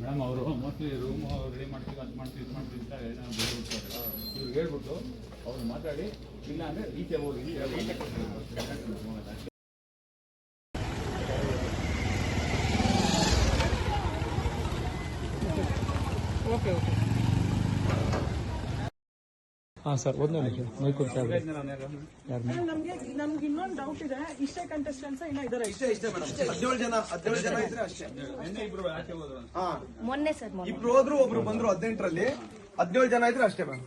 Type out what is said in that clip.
Madam ಅವರು mostly room ready ಮಾಡ್ತೀವಿ, ಅದು ಮಾಡ್ತೀವಿ, ಇದು ಮಾಡ್ತೀವಿ ಅಂತ ಏನೋ ಇವ್ರು ಇವ್ರಿಗೆ ಹೇಳ್ಬಿಟ್ಟು ಅವ್ರು ಮಾತಾಡಿ, ಇಲ್ಲ ಅಂದರೆ ಹೋಗಿ ಆಗೋದು ಓಕೆ ಓಕೆ ಹಾಂ ಸರ್ ಒಂದೇ ನಿಮಿಷ. ಇನ್ನೊಂದು ಡೌಟ್ ಇದೆ. ಇಷ್ಟೇ ಕಂಟೆಸ್ಟೆಂಟ್ಸ್ ಇನ್ನ ಇಷ್ಟೇ ಇಷ್ಟೇ ಹದಿನೇಳು ಜನ ಹದಿನೇಳು ಜನ ಇದ್ರೆ ಅಷ್ಟೇ. ಹಾ. ಮೊನ್ನೆ ಸರ್ ಇಬ್ರು ಹೋದ್ರು ಒಬ್ರು ಬಂದ್ರು ಹದಿನೆಂಟರಲ್ಲಿ. ಹದಿನೇಳು ಜನ ಇದ್ರೆ ಅಷ್ಟೇ ಮೇಡಮ್.